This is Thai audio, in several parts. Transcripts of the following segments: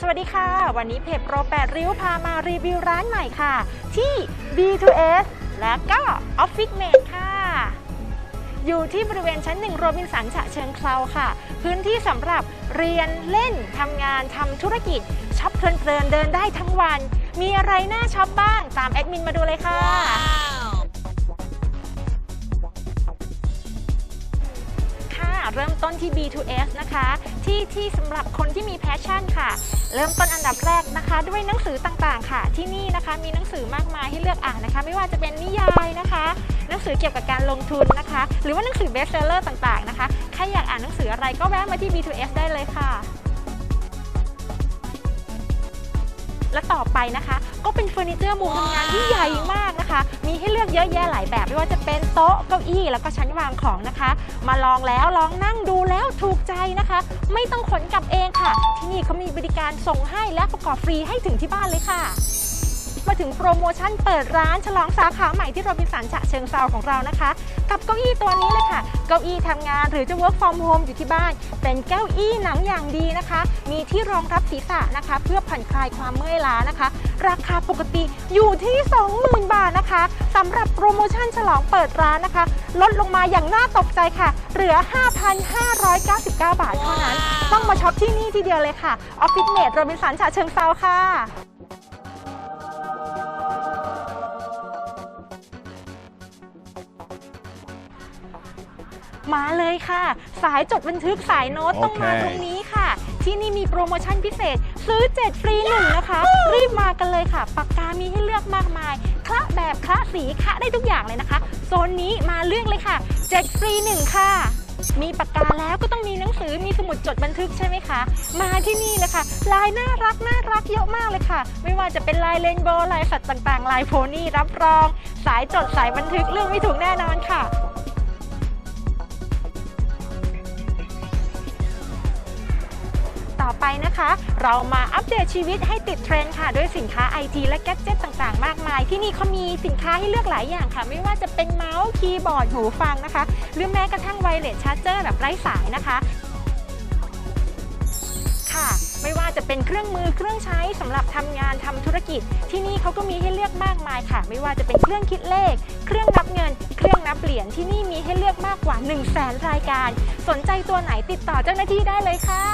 สวัสดีค่ะ วันนี้เพจโปร8ริ้วพามารีวิวร้านใหม่ค่ะ ที่ B2S และก็ Office Mate ค่ะ อยู่ที่บริเวณชั้นหนึ่งโรบินสันฉะเชิงเทราค่ะ พื้นที่สำหรับเรียนเล่นทำงานทำธุรกิจช็อปเพลินๆเดินได้ทั้งวัน มีอะไรน่าช็อปบ้างตามแอดมินมาดูเลยค่ะ เริ่มต้นที่ B2S นะคะ ที่ที่สำหรับคนที่มีแพชชั่นค่ะ เริ่มต้นอันดับแรกนะคะ ด้วยหนังสือต่างๆ ค่ะ ที่นี่นะคะมีหนังสือมากมายให้เลือกอ่านนะคะ ไม่ว่าจะเป็นนิยายนะคะ หนังสือเกี่ยวกับการลงทุนนะคะ หรือว่าหนังสือเบสเซลเลอร์ต่างๆนะคะใครอยากอ่านหนังสืออะไรก็แวะมาที่ B2S ได้เลยค่ะและต่อไปนะคะ ฟอร์นิเจอร์มุมทำงานที่ใหญ่มากนะคะ มีให้เลือกเยอะแยะหลายแบบไม่ว่าจะเป็นโต๊ะเก้าอี้แล้วก็ชั้นวางของนะคะ มาลองแล้วลองนั่งดูแล้วถูกใจนะคะ ไม่ต้องขนกลับเองค่ะ ที่นี่เขามีบริการส่งให้และประกอบฟรีให้ถึงที่บ้านเลยค่ะมาถึงโปรโมชั่นเปิดร้านฉลองสาขาใหม่ที่โรบินสันฉะเชิงเซาของเรานะคะ กับเก้าอี้ตัวนี้เลยค่ะ เก้าอี้ทำงานหรือจะ work from home อยู่ที่บ้าน เป็นเก้าอี้หนังอย่างดีนะคะ มีที่รองรับศีรษะนะคะ เพื่อผ่อนคลายความเมื่อยล้านะคะ ราคาปกติอยู่ที่ 20,000 บาทนะคะสำหรับโปรโมชั่นฉลองเปิดร้านนะคะ ลดลงมาอย่างน่าตกใจค่ะ เหลือ 5,599 บาทเท่านั้น ต้องมาช็อปที่นี่ทีเดียวเลยค่ะออฟฟิศเมดโรบินสันฉะเชิงเซาค่ะมาเลยค่ะ สายจดบันทึกสายโน้ตต้องมาโอเคตรงนี้ค่ะ ที่นี่มีโปรโมชั่นพิเศษ ซื้อ 7 ฟรี 1 นะคะ รีบมากันเลยค่ะ ปากกามีให้เลือกมากมายคละแบบคละสีคละได้ทุกอย่างเลยนะคะ โซนนี้มาเลือกเลยค่ะ 7 ฟรี 1 ค่ะมีปากกาแล้วก็ต้องมีหนังสือมีสมุดจดบันทึกใช่ไหมคะ มาที่นี่เลยค่ะ ลายน่ารักน่ารักเยอะมากเลยค่ะ ไม่ว่าจะเป็นลายเรนโบว์ลายสัตว์ต่างๆ ลายโพนี่รับรอง สายจดสายบันทึกเรื่องไม่ถูกแน่นอนค่ะ ไปนะคะ เรามาอัปเดตชีวิตให้ติดเทรนด์ค่ะด้วยสินค้าไอทีและแกดเจิตต่างๆ มากมาย ที่นี่เขามีสินค้าให้เลือกหลายอย่างค่ะ ไม่ว่าจะเป็นเมาส์คีย์บอร์ดหูฟังนะคะ หรือแม้กระทั่งไวเลสชาร์จเจอร์แบบไร้สายนะคะค่ะไม่ว่าจะเป็นเครื่องมือเครื่องใช้สำหรับทำงานทำธุรกิจ ที่นี่เขาก็มีให้เลือกมากมายค่ะ ไม่ว่าจะเป็นเครื่องคิดเลข เครื่องนับเงิน เครื่องนับเหรียญที่นี่มีให้เลือกมากกว่า 1 0 0 0 0แสนรายการ สนใจตัวไหนติดต่อเจ้าหน้าที่ได้เลยค่ะ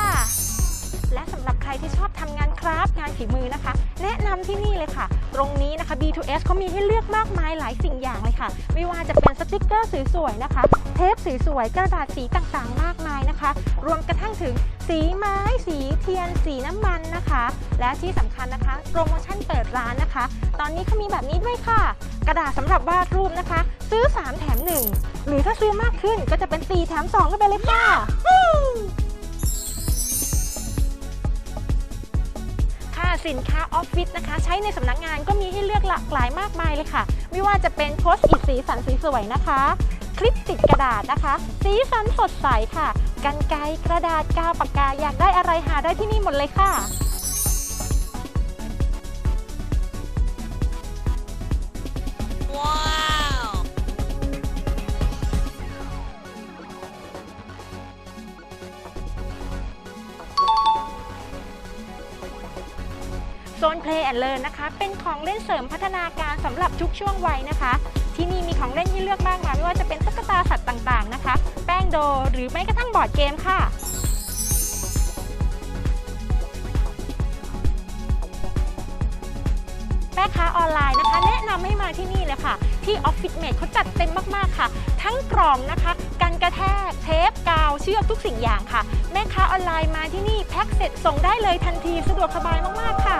และสำหรับใครที่ชอบทำงานคราฟ์งานฝีมือนะคะ แนะนำที่นี่เลยค่ะ ตรงนี้นะคะ B2S เขามีให้เลือกมากมายหลายสิ่งอย่างเลยค่ะ ไม่ว่าจะเป็นสติกเกอร์สวยๆนะคะ เทปสวยๆกระดาษสีต่างๆ มากมายนะคะ รวมกระทั่งถึงสีไม้ สีเทียน สีน้ำมันนะคะ และที่สำคัญนะคะ โปรโมชั่นเปิดร้านนะคะ ตอนนี้เขามีแบบนี้ด้วยค่ะ กระดาษสำหรับวาดรูปนะคะ ซื้อ 3 แถม 1 หรือถ้าซื้อมากขึ้นก็จะเป็น 4 แถม 2ก็ไปเลยค่ะ สินค้าออฟฟิศนะคะ ใช้ในสำนักงานก็มีให้เลือกหลากหลายมากมายเลยค่ะ ไม่ว่าจะเป็นโพสต์อิทสีสันสีสวยนะคะ คลิปติดกระดาษนะคะ สีสันสดใสค่ะ กันไกรกระดาษกาวปากกาอยากได้อะไรหาได้ที่นี่หมดเลยค่ะ ซน Play and Learn นะคะ เป็นของเล่นเสริมพัฒนาการสำหรับทุกช่วงวัยนะคะ ที่นี่มีของเล่นให้เลือกมากมายไม่ว่าจะเป็นตุ๊กตาสัตว์ต่างๆนะคะ แป้งโดหรือแม้กระทั่งบอร์ดเกมค่ะแม่ค้าออนไลน์นะคะ แนะนำให้มาที่นี่เลยค่ะ ที่ Office Mate เขาจัดเต็มมากๆค่ะ ทั้งกล่องนะคะกันกระแทกเทปกาวเชือกทุกสิ่งอย่างค่ะ แม่ค้าออนไลน์มาที่นี่แพ็คเสร็จส่งได้เลยทันทีสะดวกสบายมากๆค่ะ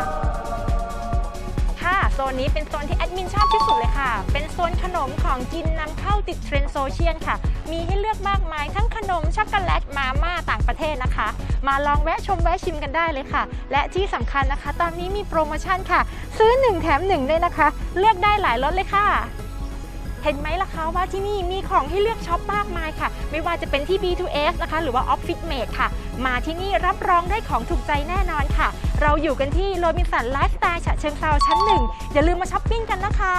โซนนี้เป็นโซนที่แอดมินชอบที่สุดเลยค่ะ เป็นโซนขนมของกินนำเข้าติดเทรนด์โซเชียลค่ะ มีให้เลือกมากมายทั้งขนมช็อกโกแลตมาม่าต่างประเทศนะคะ มาลองแวะชมแวะชิมกันได้เลยค่ะ และที่สำคัญนะคะ ตอนนี้มีโปรโมชั่นค่ะ ซื้อ 1 แถม1เลยนะคะ เลือกได้หลายรสเลยค่ะ เห็นไหมล่ะคะว่าที่นี่มีของให้เลือกช็อปมากมายค่ะ ไม่ว่าจะเป็นที่ B2S นะคะ หรือว่า Office Mate ค่ะ มาที่นี่รับรองได้ของถูกใจแน่นอนค่ะ เราอยู่กันที่โรบินสันไลฟ์สไตล์ฉะเชิงเซาชั้นหนึ่งอย่าลืมมาช้อปปิ้งกันนะคะ